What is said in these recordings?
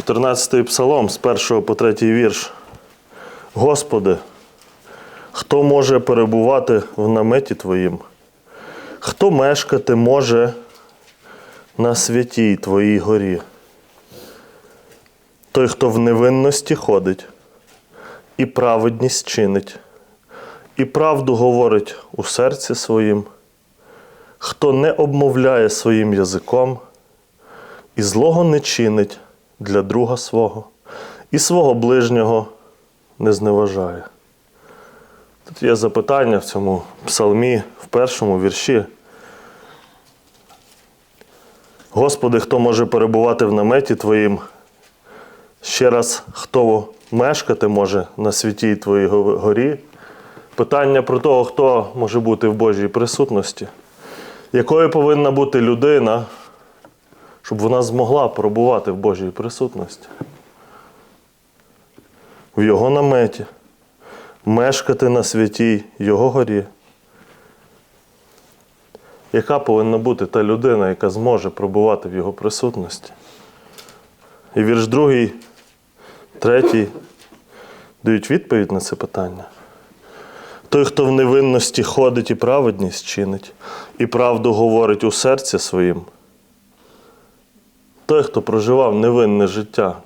14-й псалом з 1 по 3 вірш. Господи, хто може перебувати в наметі Твоїм? Хто мешкати може на святій Твоїй горі? Той, хто в невинності ходить, і праведність чинить, і правду говорить у серці своїм, хто не обмовляє своїм язиком, і злого не чинить для друга свого, і свого ближнього не зневажає. Тут є запитання в цьому псалмі, в першому вірші. Господи, хто може перебувати в наметі Твоїм? Ще раз, хто мешкати може на святій Твоїй горі? Питання про того, хто може бути в Божій присутності. Якою повинна бути людина, щоб вона змогла пробувати в Божій присутності? В Його наметі, мешкати на святій Його горі. Яка повинна бути та людина, яка зможе пробувати в Його присутності? І вірш другий, третій дають відповідь на це питання. Той, хто в невинності ходить і праведність чинить, і правду говорить у серці своїм. Той, хто проживав невинне життя,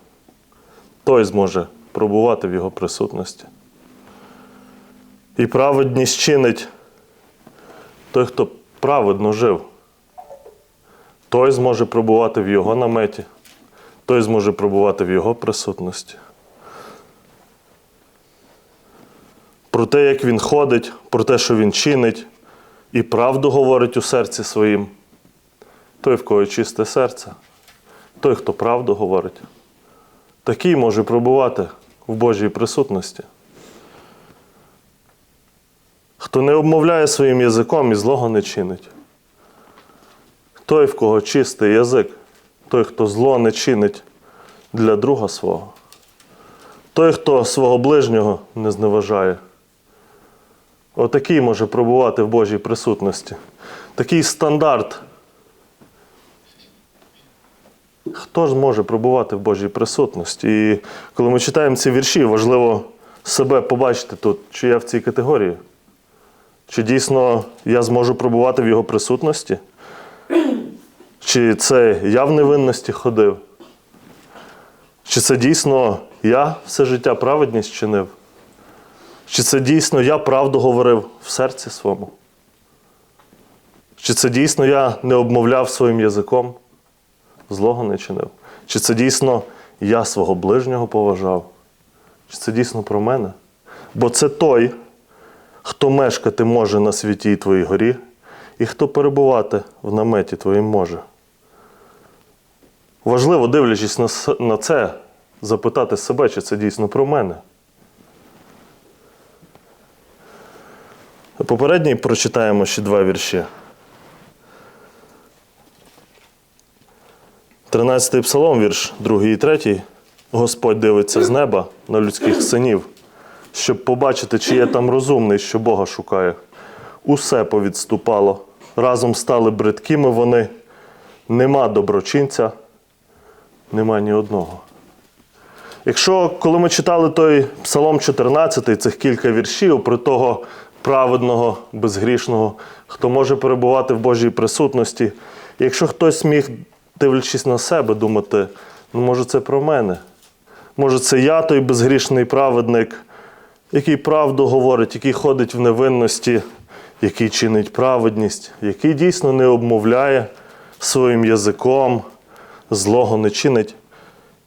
той зможе пробувати в його присутності. І праведність чинить той, хто праведно жив, той зможе пробувати в його наметі, той зможе пробувати в його присутності. Про те, як він ходить, про те, що він чинить, і правду говорить у серці своїм. Той, в кого чисте серце, той, хто правду говорить, такий може пробувати в Божій присутності. Хто не обмовляє своїм язиком і злого не чинить. Той, в кого чистий язик, той, хто зло не чинить для друга свого. Той, хто свого ближнього не зневажає. Отакий може пробувати в Божій присутності. Такий стандарт. Хто ж може пробувати в Божій присутності? І коли ми читаємо ці вірші, важливо себе побачити тут, чи я в цій категорії. Чи дійсно я зможу пробувати в його присутності? Чи це я в невинності ходив? Чи це дійсно я все життя праведність чинив? Чи це дійсно я правду говорив в серці своєму? Чи це дійсно я не обмовляв своїм язиком, злого не чинив? Чи це дійсно я свого ближнього поважав? Чи це дійсно про мене? Бо це той, хто мешкати може на святій твоїй горі, і хто перебувати в наметі твоїм може. Важливо, дивлячись на це, запитати себе, чи це дійсно про мене. Попередній прочитаємо ще два вірші. 13-й псалом, вірш 2 і 3. Господь дивиться з неба на людських синів, щоб побачити, чи є там розумний, що Бога шукає. Усе повідступало. Разом стали бридкими вони. Нема доброчинця, нема ні одного. Якщо коли ми читали той Псалом 14, цих кілька віршів про того праведного, безгрішного, хто може перебувати в Божій присутності, якщо хтось міг, дивлячись на себе, думати, ну може це про мене, може це я той безгрішний праведник, який правду говорить, який ходить в невинності, який чинить праведність, який дійсно не обмовляє своїм язиком, злого не чинить.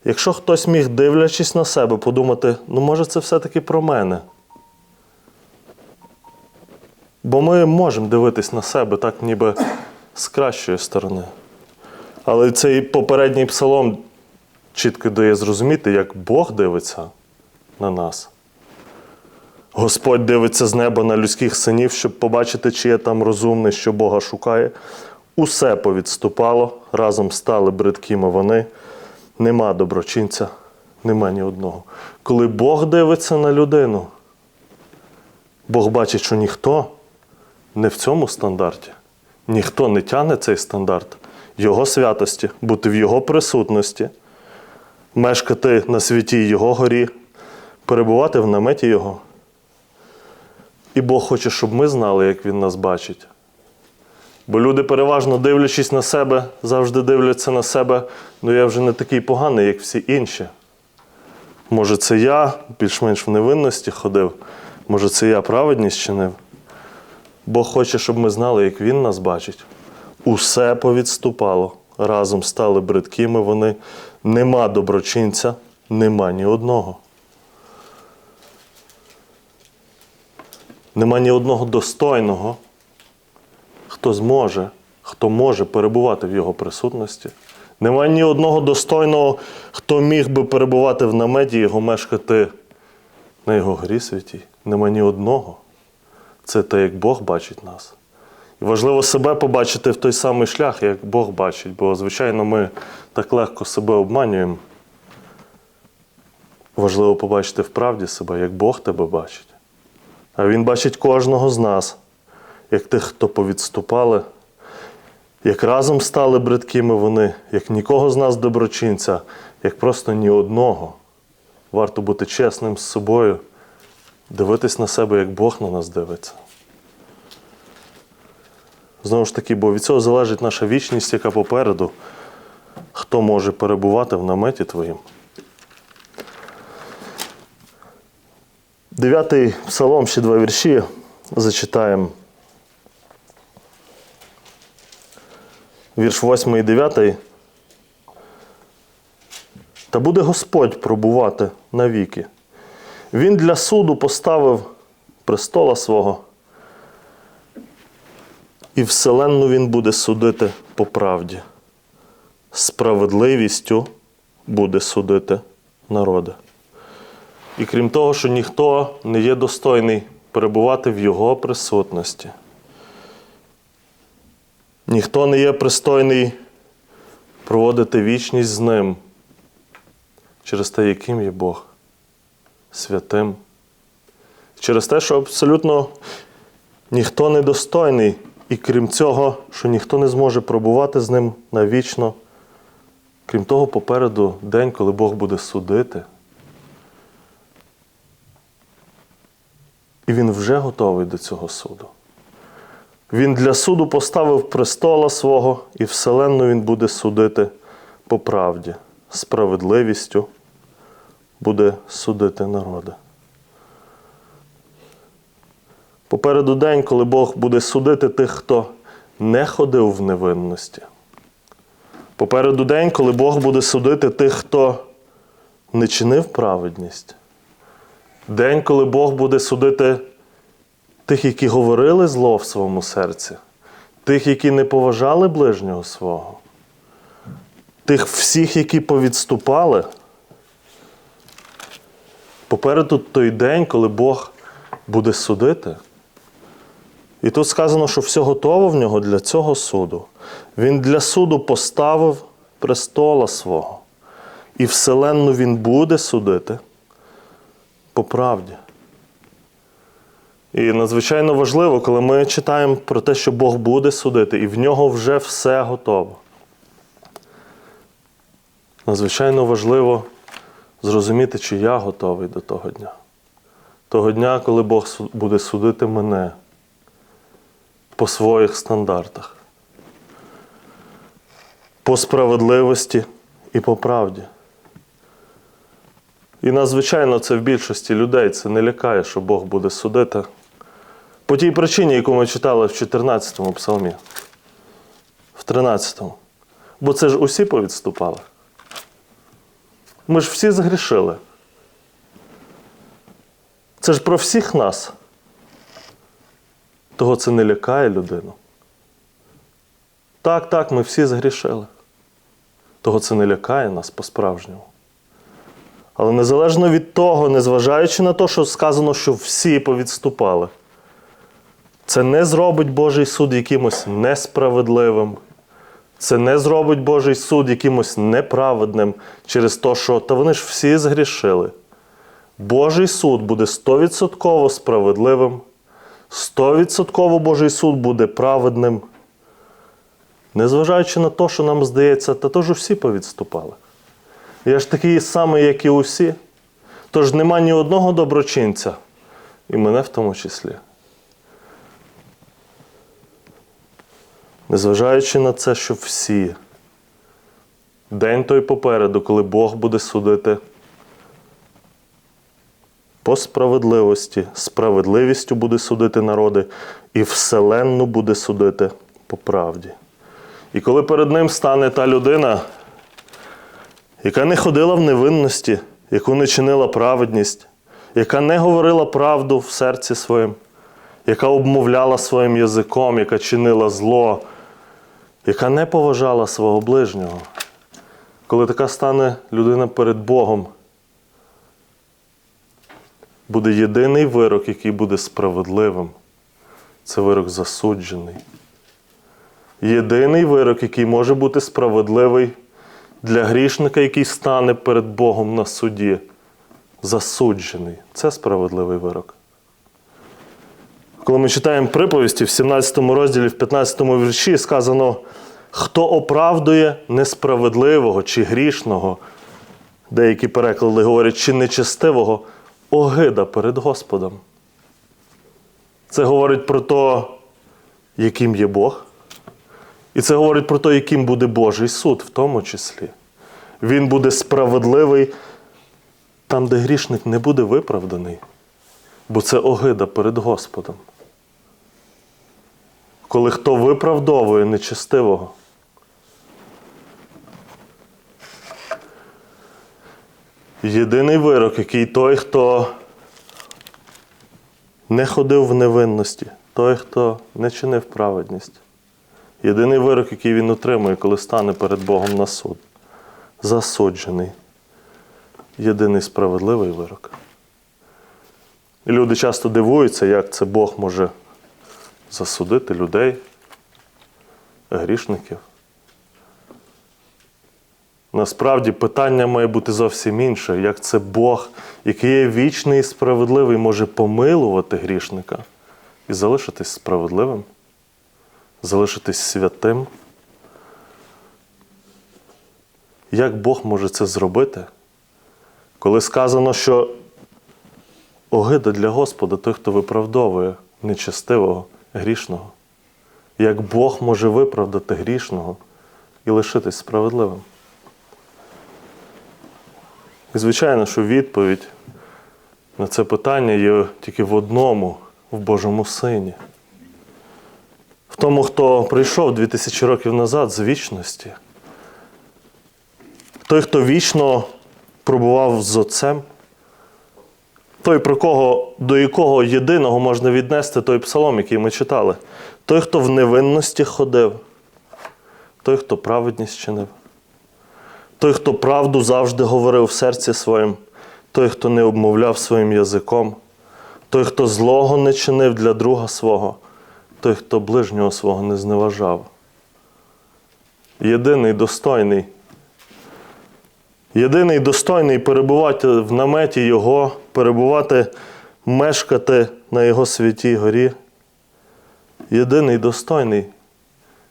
Якщо хтось міг, дивлячись на себе, подумати, ну може це все-таки про мене. Бо ми можемо дивитись на себе так, ніби з кращої сторони. Але цей попередній псалом чітко дає зрозуміти, як Бог дивиться на нас. Господь дивиться з неба на людських синів, щоб побачити, чи є там розумний, що Бога шукає. Усе повідступало, разом стали бридкими вони. Нема доброчинця, нема ні одного. Коли Бог дивиться на людину, Бог бачить, що ніхто не в цьому стандарті, ніхто не тягне цей стандарт Його святості, бути в Його присутності. мешкати на святій Його горі, перебувати в наметі Його. І Бог хоче, щоб ми знали, як Він нас бачить. Бо люди, переважно дивлячись на себе, завжди дивляться на себе, ну я вже не такий поганий, як всі інші. Може, це я більш-менш в невинності ходив, може, це я праведність чинив. Бог хоче, щоб ми знали, як Він нас бачить. Усе повідступало. Разом стали бридкими вони. Нема доброчинця, нема ні одного. Нема ні одного достойного, хто зможе, хто може перебувати в його присутності. Нема ні одного достойного, хто міг би перебувати в наметі його мешкати на його грі святій. Нема ні одного. Це те, як Бог бачить нас. Важливо себе побачити в той самий шлях, як Бог бачить, бо, звичайно, ми так легко себе обманюємо. Важливо побачити в правді себе, як Бог тебе бачить. А Він бачить кожного з нас, як тих, хто повідступали, як разом стали бридкими вони, як нікого з нас доброчинця, як просто ні одного. Варто бути чесним з собою, дивитись на себе, як Бог на нас дивиться. Знову ж таки, бо від цього залежить наша вічність, яка попереду, хто може перебувати в наметі твоїм. Дев'ятий псалом, ще два вірші зачитаємо. Вірш 8 і 9. Та буде Господь пробувати навіки. Він для суду поставив престола свого, і вселенну він буде судити по правді. Справедливістю буде судити народи. І крім того, що ніхто не є достойний перебувати в Його присутності. Ніхто не є пристойний проводити вічність з ним через те, яким є Бог, святим. Через те, що абсолютно ніхто не достойний, і крім цього, що ніхто не зможе пробувати з ним навічно. Крім того, попереду день, коли Бог буде судити. І він вже готовий до цього суду. Він для суду поставив престола свого, і вселенну він буде судити по правді, справедливістю буде судити народи. Попереду день, коли Бог буде судити тих, хто не ходив в невинності. Попереду день, коли Бог буде судити тих, хто не чинив праведність. День, коли Бог буде судити тих, які говорили зло в своєму серці, тих, які не поважали ближнього свого, тих всіх, які повідступали. Попереду той день, коли Бог буде судити. І тут сказано, що все готово в нього для цього суду. Він для суду поставив престола свого. І вселенну він буде судити по правді. І надзвичайно важливо, коли ми читаємо про те, що Бог буде судити, і в нього вже все готово. Надзвичайно важливо зрозуміти, чи я готовий до того дня. Того дня, коли Бог буде судити мене по своїх стандартах, по справедливості і по правді. І надзвичайно це в більшості людей це не лякає, що Бог буде судити. По тій причині, яку ми читали в 14-му псалмі, в 13-му. Бо це ж усі повідступали. Ми ж всі згрішили. Це ж про всіх нас. Того це не лякає людину. Так, так, ми всі згрішили. Того це не лякає нас по-справжньому. Але незалежно від того, незважаючи на те, що сказано, що всі повідступали, це не зробить Божий суд якимось несправедливим. Це не зробить Божий суд якимось неправедним через те, що та вони ж всі згрішили. Божий суд буде 100% справедливим, 100% Божий суд буде праведним. Незважаючи на те, що нам здається, та то ж всі повідступали. Я ж такий самий, як і усі. Тож нема ні одного доброчинця, і мене в тому числі. Незважаючи на це, що всі, день той попереду, коли Бог буде судити по справедливості, справедливістю буде судити народи, і вселенну буде судити по правді. І коли перед ним стане та людина, яка не ходила в невинності, яку не чинила праведність, яка не говорила правду в серці своїм, яка обмовляла своїм язиком, яка чинила зло, яка не поважала свого ближнього. Коли така стане людина перед Богом, буде єдиний вирок, який буде справедливим. Це вирок засуджений. Єдиний вирок, який може бути справедливий для грішника, який стане перед Богом на суді, засуджений. Це справедливий вирок. Коли ми читаємо приповісті в 17 розділі, в 15 вірші сказано, хто оправдує несправедливого чи грішного, деякі переклади говорять, чи нечестивого, огида перед Господом. Це говорить про те, яким є Бог. І це говорить про те, яким буде Божий суд в тому числі. Він буде справедливий там, де грішник не буде виправданий, бо це огида перед Господом. Коли хто виправдовує нечестивого. Єдиний вирок, який той, хто не ходив в невинності, той, хто не чинив праведність. Єдиний вирок, який він отримує, коли стане перед Богом на суд. Засуджений. Єдиний справедливий вирок. І люди часто дивуються, як це Бог може засудити людей, грішників. Насправді питання має бути зовсім інше, як це Бог, який є вічний і справедливий, може помилувати грішника і залишитись справедливим, залишитись святим. Як Бог може це зробити, коли сказано, що огида для Господа той, хто виправдовує нечестивого, грішного? Як Бог може виправдати грішного і лишитись справедливим? І звичайно, що відповідь на це питання є тільки в одному, в Божому Сині. В тому, хто прийшов 2000 років назад з вічності. Той, хто вічно пробував з Отцем, той, про кого, до якого єдиного можна віднести той псалом, який ми читали. Той, хто в невинності ходив, той, хто праведність чинив. Той, хто правду завжди говорив в серці своїм, той, хто не обмовляв своїм язиком, той, хто злого не чинив для друга свого, той, хто ближнього свого не зневажав. Єдиний достойний. Єдиний достойний перебувати в наметі Його, перебувати, мешкати на Його святій горі. Єдиний достойний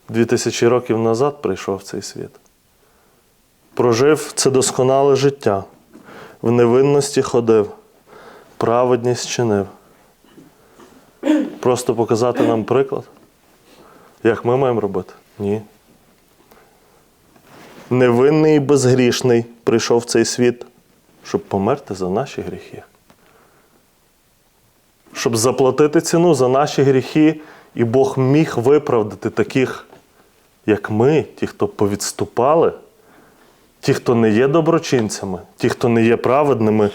дві тисячі років назад прийшов в цей світ прожив це досконале життя, в невинності ходив, праведність чинив. Просто показати нам приклад, як ми маємо робити? Ні. Невинний і безгрішний прийшов в цей світ, щоб померти за наші гріхи. Щоб заплатити ціну за наші гріхи, і Бог міг виправдати таких, як ми, ті, хто повідступали ті, хто не є доброчинцями, ті, хто не є праведними,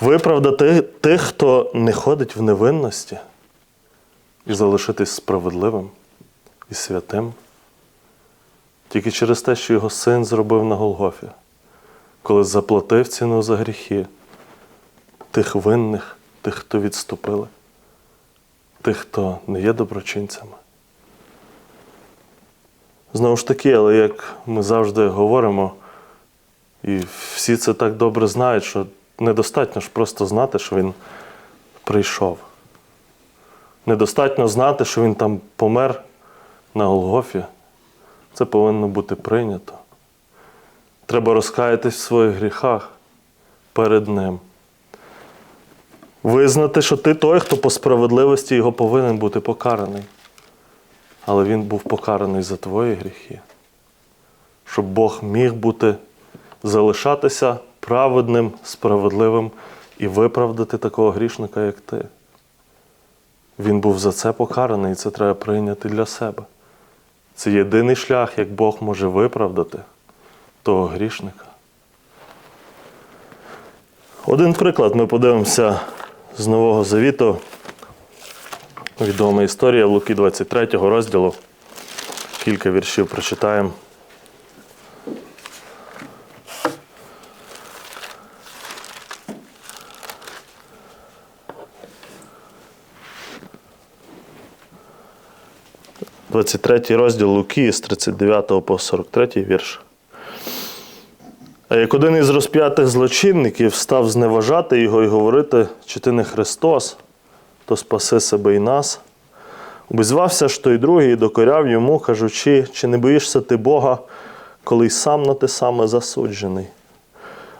виправдати тих, хто не ходить в невинності, і залишитись справедливим і святим. Тільки через те, що його син зробив на Голгофі, коли заплатив ціну за гріхи тих винних, тих, хто відступили, тих, хто не є доброчинцями. Знову ж таки, але як ми завжди говоримо, і всі це так добре знають, що недостатньо ж просто знати, що він прийшов. Недостатньо знати, що він там помер на Голгофі. Це повинно бути прийнято. Треба розкаятись в своїх гріхах перед Ним. Визнати, що ти той, хто по справедливості його повинен бути покараний. Але він був покараний за твої гріхи. Щоб Бог міг бути, залишатися праведним, справедливим і виправдати такого грішника, як ти. Він був за це покараний, і це треба прийняти для себе. Це єдиний шлях, як Бог може виправдати того грішника. Один приклад ми подивимося з Нового Завіту. Відома історія в Луки 23 розділу. Кілька віршів прочитаємо. – 23 розділ Луки з 39 по 43 вірш. А як один із розп'ятих злочинників став зневажати його і говорити, чи ти не Христос, то спаси себе і нас. Обізвався ж той другий і докоряв йому, кажучи, чи не боїшся ти Бога, коли й сам на те саме засуджений.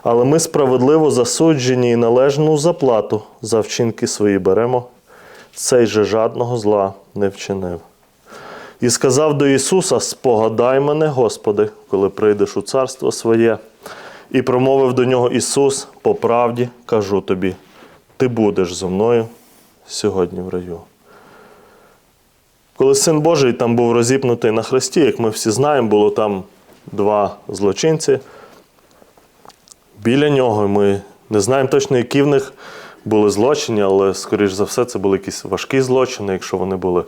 Але ми справедливо засуджені і належну заплату за вчинки свої беремо, цей же жадного зла не вчинив. І сказав до Ісуса: Спогадай мене, Господи, коли прийдеш у царство своє. І промовив до нього Ісус: по правді кажу тобі, ти будеш зо мною сьогодні в раю. Коли Син Божий там був розіпнутий на хресті, як ми всі знаємо, було там два злочинці. Біля нього ми не знаємо точно, які в них були злочини, але, скоріш за все, це були якісь важкі злочини, якщо вони були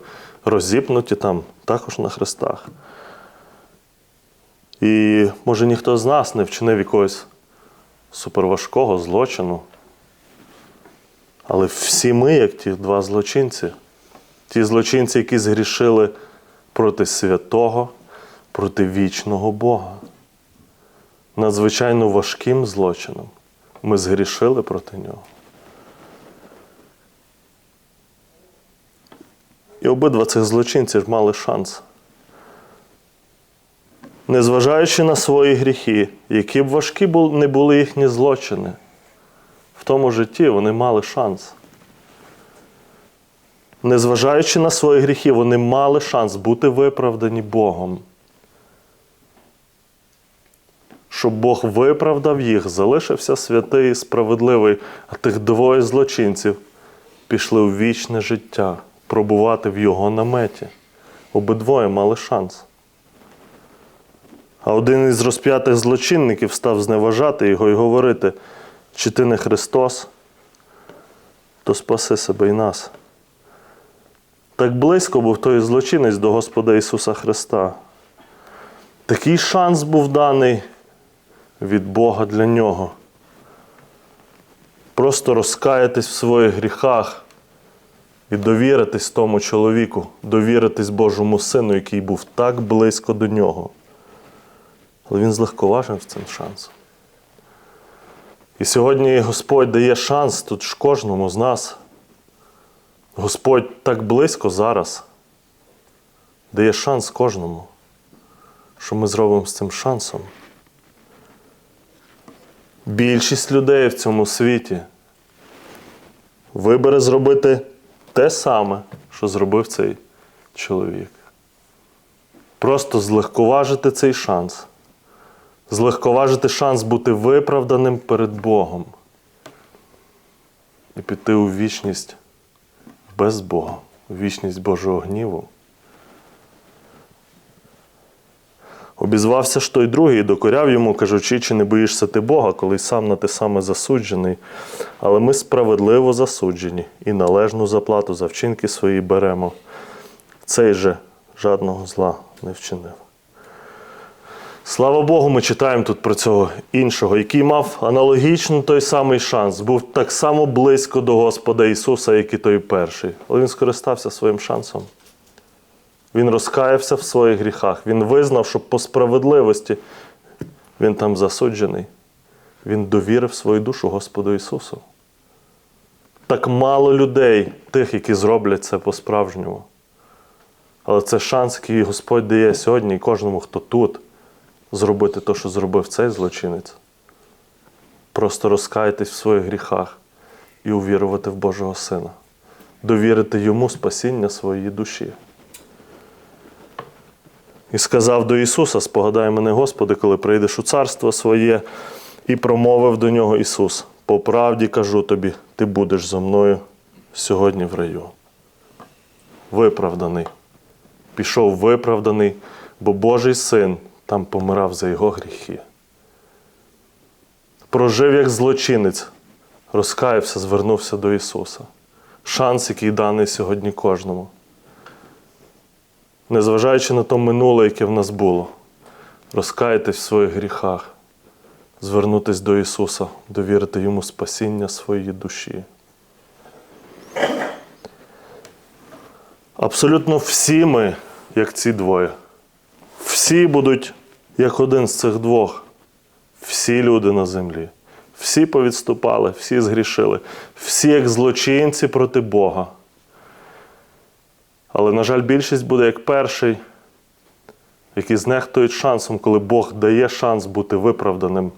розіпнуті там, також на хрестах. І може ніхто з нас не вчинив якогось суперважкого злочину. Але всі ми, як ті два злочинці, ті злочинці, які згрішили проти святого, проти вічного Бога. Надзвичайно важким злочином ми згрішили проти нього. І обидва цих злочинців мали шанс незважаючи на свої гріхи, які б важкі не були їхні злочини, в тому житті вони мали шанс. Незважаючи на свої гріхи, вони мали шанс бути виправдані Богом. Щоб Бог виправдав їх, залишився святий і справедливий, а тих двоє злочинців пішли у вічне життя, пробувати в його наметі. Обидвоє мали шанс. А один із розп'ятих злочинників став зневажати його і говорити, чи ти не Христос, то спаси себе і нас. Так близько був той злочинець до Господа Ісуса Христа. Такий шанс був даний від Бога для нього. Просто розкаятись в своїх гріхах і довіритись тому чоловіку, довіритись Божому Сину, який був так близько до нього. Але він злегковажив цим шансом. І сьогодні Господь дає шанс тут ж кожному з нас. Господь так близько зараз дає шанс кожному, що ми зробимо з цим шансом. Більшість людей в цьому світі вибере зробити те саме, що зробив цей чоловік. Просто злегковажити цей шанс злегковажити шанс бути виправданим перед Богом і піти у вічність без Бога, у вічність Божого гніву. Обізвався ж той другий і докоряв йому, кажучи, чи не боїшся ти Бога, коли сам на те саме засуджений. Але ми справедливо засуджені і належну заплату за вчинки свої беремо. Цей же жадного зла не вчинив. Слава Богу, ми читаємо тут про цього іншого, який мав аналогічно той самий шанс, був так само близько до Господа Ісуса, як і той перший. Але він скористався своїм шансом. Він розкаявся в своїх гріхах. Він визнав, що по справедливості він там засуджений. Він довірив свою душу Господу Ісусу. Так мало людей, тих, які зроблять це по-справжньому. Але це шанс, який Господь дає сьогодні і кожному, хто тут зробити те, що зробив цей злочинець. Просто розкаятись в своїх гріхах і увірувати в Божого Сина, довірити йому спасіння своєї душі. І сказав до Ісуса: Спогадай мене, Господи, коли прийдеш у царство своє, і промовив до нього Ісус: По правді кажу тобі, ти будеш зо мною сьогодні в раю. Виправданий. Пішов виправданий, бо Божий син там помирав за його гріхи. Прожив як злочинець, розкаявся, звернувся до Ісуса. Шанс, який даний сьогодні кожному. Незважаючи на то минуле, яке в нас було, розкаятись в своїх гріхах, звернутись до Ісуса, довірити Йому спасіння своєї душі. Абсолютно всі ми, як ці двоє, всі будуть як один з цих двох. Всі люди на землі. Всі повідступали, всі згрішили, всі як злочинці проти Бога. Але, на жаль, більшість буде як перший, які знехтують шансом, коли Бог дає шанс бути виправданим,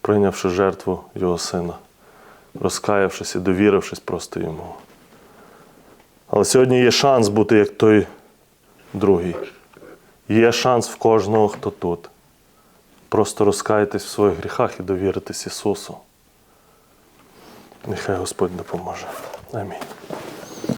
прийнявши жертву Його Сина, розкаявшись і довірившись просто йому. Але сьогодні є шанс бути як той другий. Є шанс в кожного, хто тут. Просто розкаятись в своїх гріхах і довіритись Ісусу. Нехай Господь допоможе. Амінь.